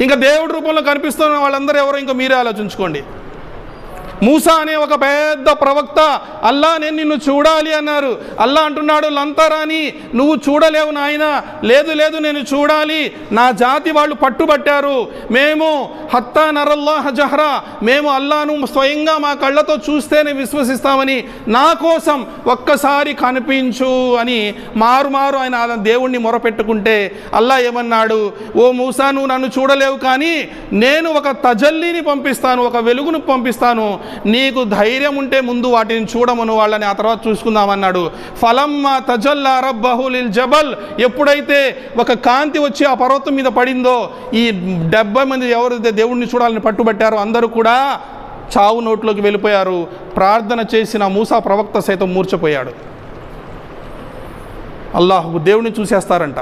ఇంకా దేవుడి రూపంలో కనిపిస్తున్న వాళ్ళందరూ ఎవరో ఇంకా మీరే ఆలోచించుకోండి. మూసా అనే ఒక పెద్ద ప్రవక్త అల్లా నేను నిన్ను చూడాలి అన్నారు. అల్లా అంటున్నాడు లంతరాని నువ్వు చూడలేవు నాయన. లేదు లేదు నేను చూడాలి. నా జాతి వాళ్ళు పట్టుబట్టారు. మేము హత్తా నరల్లాహ హజహరా మేము అల్లాను స్వయంగా మా కళ్ళతో చూస్తేనే విశ్వసిస్తామని నా కోసం ఒక్కసారి కనిపించు అని మారు మారు ఆయన దేవుణ్ణి మొరపెట్టుకుంటే అల్లా ఏమన్నాడు ఓ మూసా నువ్వు నన్ను చూడలేవు కానీ నేను ఒక తజల్లీని పంపిస్తాను ఒక వెలుగును పంపిస్తాను. నీకు ధైర్యం ఉంటే ముందు వాటిని చూడమను వాళ్ళని. ఆ తర్వాత చూసుకుందామన్నాడు. ఫలమ్మ తజల్లా రబ్బహులిల్ జబల్. ఎప్పుడైతే ఒక కాంతి వచ్చి ఆ పర్వతం మీద పడిందో ఈ డెబ్బై మంది ఎవరైతే దేవుణ్ణి చూడాలని పట్టుబట్టారో అందరూ కూడా చావు నోట్లోకి వెళ్ళిపోయారు. ప్రార్థన చేసిన మూసా ప్రవక్త సైతం మూర్చపోయాడు అల్లాహ్ దేవుణ్ణి చూసేస్తారంట.